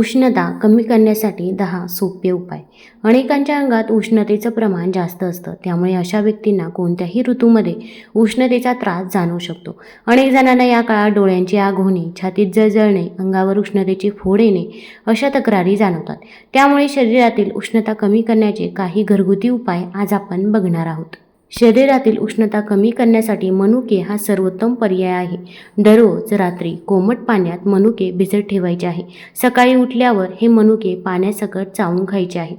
उष्णता कमी करण्यासाठी दहा सोपे उपाय. अनेकांच्या अंगात उष्णतेचं प्रमाण जास्त असतं. त्यामुळे अशा व्यक्तींना कोणत्याही ऋतूमध्ये उष्णतेचा त्रास जाणवू शकतो. अनेक जणांना या काळात डोळ्यांची आग होणे छातीत जळजळणे अंगावर उष्णतेची फोड येणे अशा तक्रारी जाणवतात. त्यामुळे शरीरातील उष्णता कमी करण्याचे काही घरगुती उपाय आज आपण बघणार आहोत. शरीरातील उष्णता कमी करण्यासाठी मनुके हा सर्वोत्तम पर्याय आहे. दररोज रात्री कोमट पाण्यात मनुके भिजत ठेवायचे आहे. सकाळी उठल्यावर हे मनुके पाण्यासकट चावून खायचे आहे.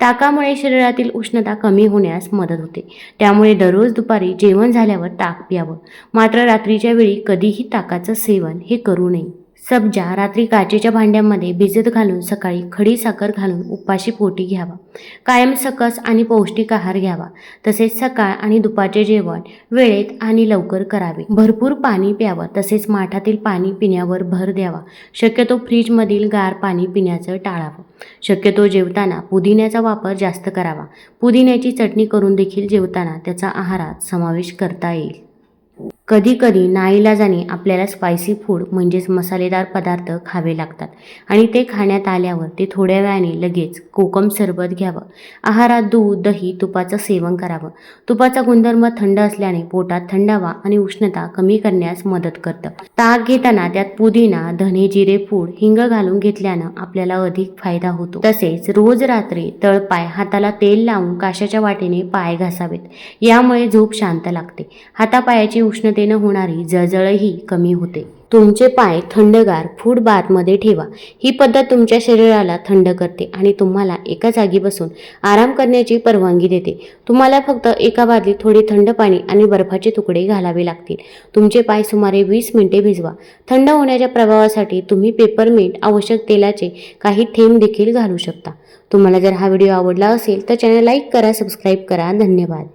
ताकामुळे शरीरातील उष्णता कमी होण्यास मदत होते. त्यामुळे दररोज दुपारी जेवण झाल्यावर ताक प्यावं. मात्र रात्रीच्या वेळी कधीही ताकाचं सेवन हे करू नये. सब्जा रात्री काचेच्या भांड्यामध्ये भिजत घालून सकाळी खडी साखर घालून उपाशी पोटी घ्यावा. कायम सकस आणि पौष्टिक आहार घ्यावा. तसेच सकाळ आणि दुपारचे जेवण वेळेत आणि लवकर करावे. भरपूर पाणी प्यावं. तसेच माठातील पाणी पिण्यावर भर द्यावा. शक्यतो फ्रीजमधील गार पाणी पिण्याचं टाळावं. शक्यतो जेवताना पुदिन्याचा वापर जास्त करावा. पुदिन्याची चटणी करून देखील जेवताना त्याचा आहारात समावेश करता येईल. कधीकधी नाईलाजाने आपल्याला स्पायसी फूड म्हणजेच मसालेदार पदार्थ खावे लागतात. आणि ते खाण्यात आल्यावर ते थोड्या वेळाने लगेच कोकम सरबत घ्यावं. आहारात दूध दही तुपाचं सेवन करावं. तुपाचा गुणधर्म थंड असल्याने पोटात थंडावा आणि उष्णता कमी करण्यास मदत करतं. ताक घेताना त्यात पुदिना धने जिरे पूड हिंग घालून घेतल्यानं आपल्याला अधिक फायदा होतो. तसेच रोज रात्री तळपाय हाताला तेल लावून काशाच्या वाटेने पाय घासावेत. यामुळे झोप शांत लागते. हातापायाची उष्णतेनं होणारी जळजळही कमी होते. तुमचे पाय थंडगार फूड बाथमध्ये ठेवा. ही पद्धत तुमच्या शरीराला थंड करते आणि तुम्हाला एका जागी बसून आराम करण्याची परवानगी देते. तुम्हाला फक्त एका बादलीत थोडे थंड पाणी आणि बर्फाचे तुकडे घालावे लागतील. तुमचे पाय सुमारे वीस मिनिटे भिजवा. थंड होण्याच्या प्रभावासाठी तुम्ही पेपरमिंट आवश्यक तेलाचे काही थेंब देखील घालू शकता. तुम्हाला जर हा व्हिडिओ आवडला असेल तर चॅनल लाईक करा सबस्क्राईब करा. धन्यवाद.